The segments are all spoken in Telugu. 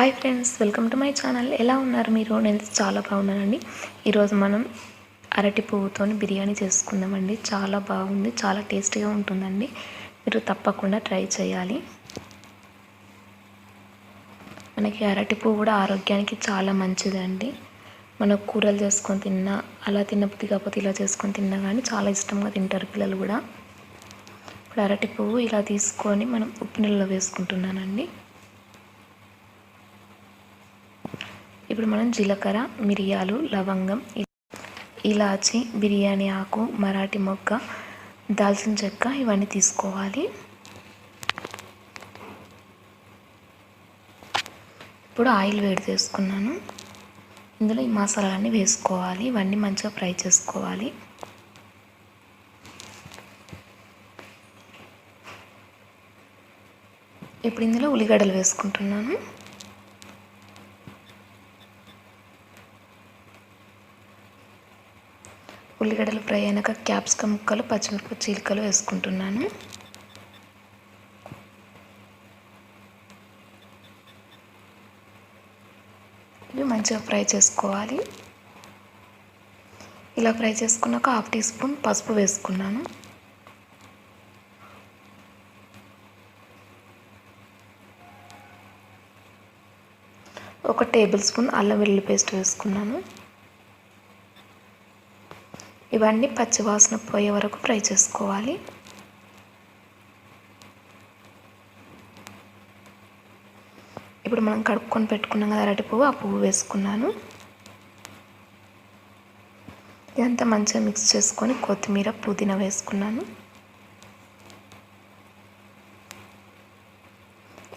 Hi friends welcome to my channel ఎలా ఉన్నారు మీరు? నేను చాలా బాగున్నానండి. ఈరోజు మనం అరటి పువ్వుతో బిర్యానీ చేసుకుందామండి. చాలా బాగుంది చాలా టేస్టీగా ఉంటుందండి. మీరు తప్పకుండా ట్రై చేయాలి. మనకి అరటి పువ్వు కూడా ఆరోగ్యానికి చాలా మంచిదండి. మన కూరలు చేసుకొని తిన్నా అలా తిన్నప్పుడు కాకపోతే ఇలా చేసుకొని తిన్నా కానీ చాలా ఇష్టంగా తింటారు పిల్లలు కూడా. ఇప్పుడు అరటి పువ్వు ఇలా తీసుకొని మనం ఉప్పు నీళ్ళలో వేసుకుంటున్నానండి. ఇప్పుడు మనం జీలకర్ర మిరియాలు లవంగం ఇలాచి బిర్యానీ ఆకు మరాఠీ మొగ్గ దాల్చిన చెక్క ఇవన్నీ తీసుకోవాలి. ఇప్పుడు ఆయిల్ వేడి చేసుకున్నాను ఇందులో ఈ మసాలాలన్నీ వేసుకోవాలి. ఇవన్నీ మంచిగా ఫ్రై చేసుకోవాలి. ఇప్పుడు ఇందులో ఉల్లిగడ్డలు వేసుకుంటున్నాను. ఉల్లిగడ్డలు ఫ్రై అయినాక క్యాప్సికమ్ ముక్కలు పచ్చిమిరపకాయ చీలికలు వేసుకుంటున్నాను. ఇవి మంచిగా ఫ్రై చేసుకోవాలి. ఇలా ఫ్రై చేసుకున్నాక హాఫ్ టీ స్పూన్ పసుపు వేసుకున్నాను. ఒక టేబుల్ స్పూన్ అల్లం వెల్లుల్లి పేస్ట్ వేసుకున్నాను. ఇవన్నీ పచ్చివాసన పోయే వరకు ఫ్రై చేసుకోవాలి. ఇప్పుడు మనం కడుక్కొని పెట్టుకున్నాం కదా అరటి పువ్వు ఆ పువ్వు వేసుకున్నాను. ఇదంతా మంచిగా మిక్స్ చేసుకొని కొత్తిమీర పుదీనా వేసుకున్నాను.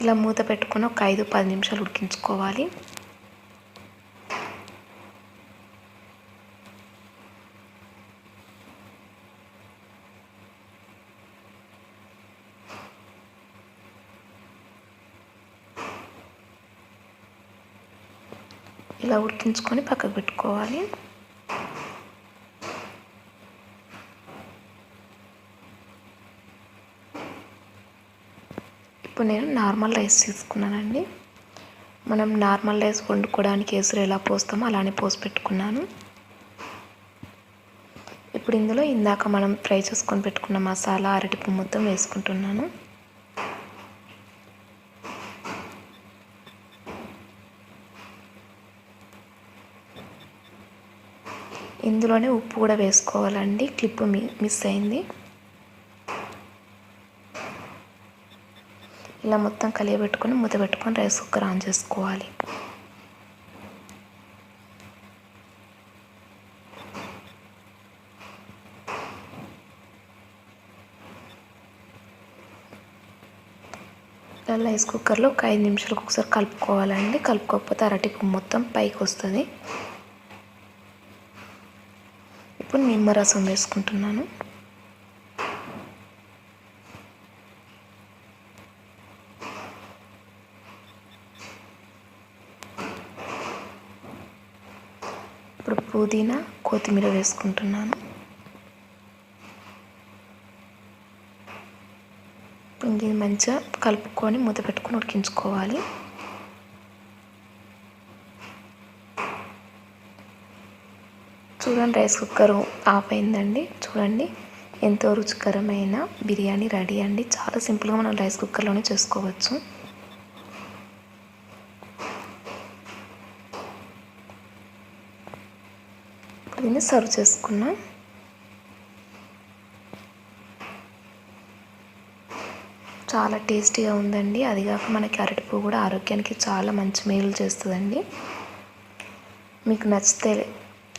ఇలా మూత పెట్టుకొని ఒక ఐదు పది నిమిషాలు ఉడికించుకోవాలి. ఇలా ఉడికించుకొని పక్కకు పెట్టుకోవాలి. ఇప్పుడు నేను నార్మల్ రైస్ తీసుకున్నానండి. మనం నార్మల్ రైస్ వండుకోవడానికి ఎసురు ఎలా పోస్తామో అలానే పోసి పెట్టుకున్నాను. ఇప్పుడు ఇందులో ఇందాక మనం ఫ్రై చేసుకొని పెట్టుకున్న మసాలా అరటిపు మొత్తం వేసుకుంటున్నాను. ఇందులోనే ఉప్పు కూడా వేసుకోవాలండి. క్లిప్ మిస్ అయింది. ఇలా మొత్తం కలియబెట్టుకొని మూత పెట్టుకొని రైస్ కుక్కర్ ఆన్ చేసుకోవాలి. రైస్ కుక్కర్లో ఒక ఐదు నిమిషాలకు ఒకసారి కలుపుకోవాలండి. కలుపుకోకపోతే అరటి మొత్తం పైకి వస్తుంది. ఇప్పుడు నిమ్మరసం వేసుకుంటున్నాను. ఇప్పుడు పుదీనా కొత్తిమీర వేసుకుంటున్నాను. ఇది మంచిగా కలుపుకొని మూత పెట్టుకొని ఉడికించుకోవాలి. చూడండి రైస్ కుక్కర్ ఆఫ్ అయిందండి చూడండి ఎంతో రుచికరమైన బిర్యానీ రెడీ అండి. చాలా సింపుల్గా మనం రైస్ కుక్కర్లోనే చేసుకోవచ్చు. దీన్ని సర్వ్ చేసుకున్నాం. చాలా టేస్టీగా ఉందండి. అది కాక మనకి అరటిపువ్వు కూడా ఆరోగ్యానికి చాలా మంచి మేలు చేస్తుందండి. మీకు నచ్చితే